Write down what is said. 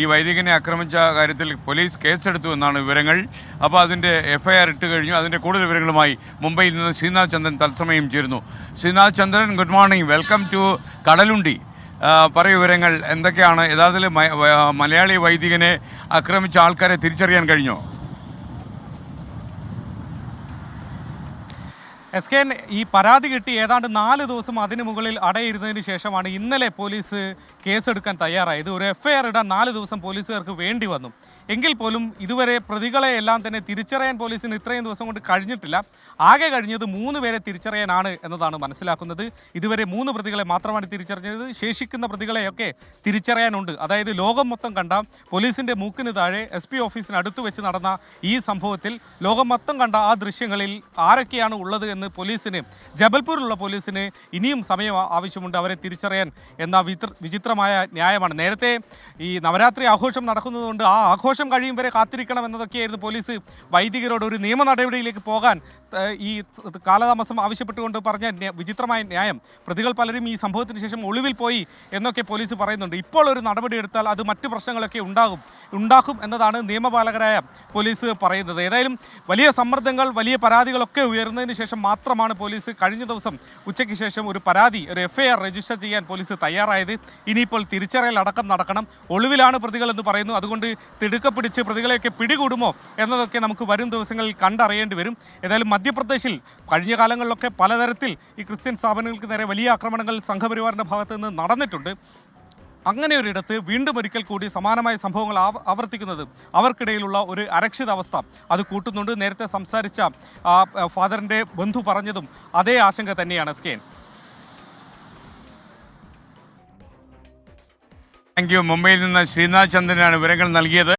ഈ വൈദികനെ ആക്രമിച്ച കാര്യത്തിൽ പോലീസ് കേസെടുത്തു എന്നാണ് വിവരങ്ങൾ. അപ്പോൾ അതിന്റെ എഫ്ഐആർ ഇട്ട് കഴിഞ്ഞു. അതിന്റെ കൂടുതൽ വിവരങ്ങളുമായി മുംബൈയിൽ നിന്ന് ശ്രീനാഥ് ചന്ദ്രൻ തത്സമയം ചേരുന്നു. Sreenath Chandran good morning. Welcome to Kadalundi. പറയ വിവരങ്ങൾ. എന്തൊക്കെയാണ്? യഥാർത്ഥത്തിൽ മലയാളി വൈദികനെ ആക്രമിച്ച ആൾക്കാരെ തിരിച്ചറിയാൻ കഴിഞ്ഞോ? എസ് കെ ഈ പരാതി കിട്ടി ഏതാണ്ട് നാല് ദിവസം അതിനു മുകളിൽ അടയിരുന്നതിന് ശേഷമാണ് ഇന്നലെ പോലീസ് കേസെടുക്കാൻ തയ്യാറായത്. ഒരു എഫ്ഐആർ ഇടാൻ നാല് ദിവസം പോലീസുകാർക്ക് വേണ്ടി വന്നു. എങ്കിൽ പോലും ഇതുവരെ പ്രതികളെ എല്ലാം തന്നെ തിരിച്ചറിയാൻ പോലീസിന് ഇത്രയും ദിവസം കൊണ്ട് കഴിഞ്ഞിട്ടില്ല. ആകെ കഴിഞ്ഞത് മൂന്ന് പേരെ തിരിച്ചറിയാനാണ് എന്നതാണ് മനസ്സിലാക്കുന്നത്. ഇതുവരെ മൂന്ന് പ്രതികളെ മാത്രമാണ് തിരിച്ചറിഞ്ഞത്. ശേഷിക്കുന്ന പ്രതികളെയൊക്കെ തിരിച്ചറിയാനുണ്ട്. അതായത് ലോകം മൊത്തം കണ്ട പോലീസിന്റെ മൂക്കിന് താഴെ എസ് പി ഓഫീസിന് അടുത്ത് വെച്ച് നടന്ന ഈ സംഭവത്തിൽ ലോകം മൊത്തം കണ്ട ആ ദൃശ്യങ്ങളിൽ ആരൊക്കെയാണ് ഉള്ളത് എന്ന് പോലീസിന് ജബൽപൂരിലുള്ള പോലീസിന് ഇനിയും സമയം ആവശ്യമുണ്ട് അവരെ തിരിച്ചറിയാൻ എന്ന വിചിത്രമായ ന്യായമാണ്. നേരത്തെ ഈ നവരാത്രി ആഘോഷം നടക്കുന്നതുകൊണ്ട് ആ ആഘോഷം കഴിയും വരെ കാത്തിരിക്കണം എന്നതൊക്കെയായിരുന്നു പോലീസ് വൈദികരോട് ഒരു നിയമ നടപടിയിലേക്ക് പോകാൻ ഈ കാലതാമസം ആവശ്യപ്പെട്ടുകൊണ്ട് പറഞ്ഞ വിചിത്രമായ ന്യായം. പ്രതികൾ പലരും ഈ സംഭവത്തിന് ശേഷം ഒളിവിൽ പോയി എന്നൊക്കെ പോലീസ് പറയുന്നുണ്ട്. ഇപ്പോൾ ഒരു നടപടി എടുത്താൽ അത് മറ്റു പ്രശ്നങ്ങളൊക്കെ ഉണ്ടാകും ഉണ്ടാക്കും എന്നതാണ് നിയമപാലകരായ പോലീസ് പറയുന്നത്. ഏതായാലും വലിയ സമ്മർദ്ദങ്ങൾ വലിയ പരാതികളൊക്കെ ഉയർന്നതിന് ശേഷം മാത്രമാണ് പോലീസ് കഴിഞ്ഞ ദിവസം ഉച്ചയ്ക്ക് ശേഷം ഒരു പരാതി ഒരു എഫ്ഐആർ രജിസ്റ്റർ ചെയ്യാൻ പോലീസ് തയ്യാറായത്. ഇനിയിപ്പോൾ തിരിച്ചറിയൽ അടക്കം നടക്കണം. ഒളിവിലാണ് പ്രതികൾ എന്ന് പറയുന്നു. അതുകൊണ്ട് തിടുക്കപ്പിടിച്ച് പ്രതികളെയൊക്കെ പിടികൂടുമോ എന്നതൊക്കെ നമുക്ക് വരും ദിവസങ്ങളിൽ കണ്ടറിയേണ്ടി വരും. ഏതായാലും മധ്യപ്രദേശിൽ കഴിഞ്ഞ കാലങ്ങളിലൊക്കെ പലതരത്തിൽ ഈ ക്രിസ്ത്യൻ സ്ഥാപനങ്ങൾക്ക് നേരെ വലിയ ആക്രമണങ്ങൾ സംഘപരിവാറിന്റെ ഭാഗത്ത് നിന്ന് നടന്നിട്ടുണ്ട്. അങ്ങനെ ഒരിടത്ത് വീണ്ടും ഒരിക്കൽ കൂടി സമാനമായ സംഭവങ്ങൾ ആവ- ആവർത്തിക്കുന്നത് അവർക്കിടയിലുള്ള ഒരു അരക്ഷിതാവസ്ഥ. അത് കൂട്ടുന്നുണ്ട്. നേരത്തെ സംസാരിച്ച ഫാദറിന്റെ ബന്ധു പറഞ്ഞതും അതേ ആശങ്ക തന്നെയാണ് സ്കെയിൻ താങ്ക് യു. മുംബൈയിൽ നിന്ന് ശ്രീനാഥ് ചന്ദ്രനാണ് വിവരങ്ങൾ നൽകിയത്.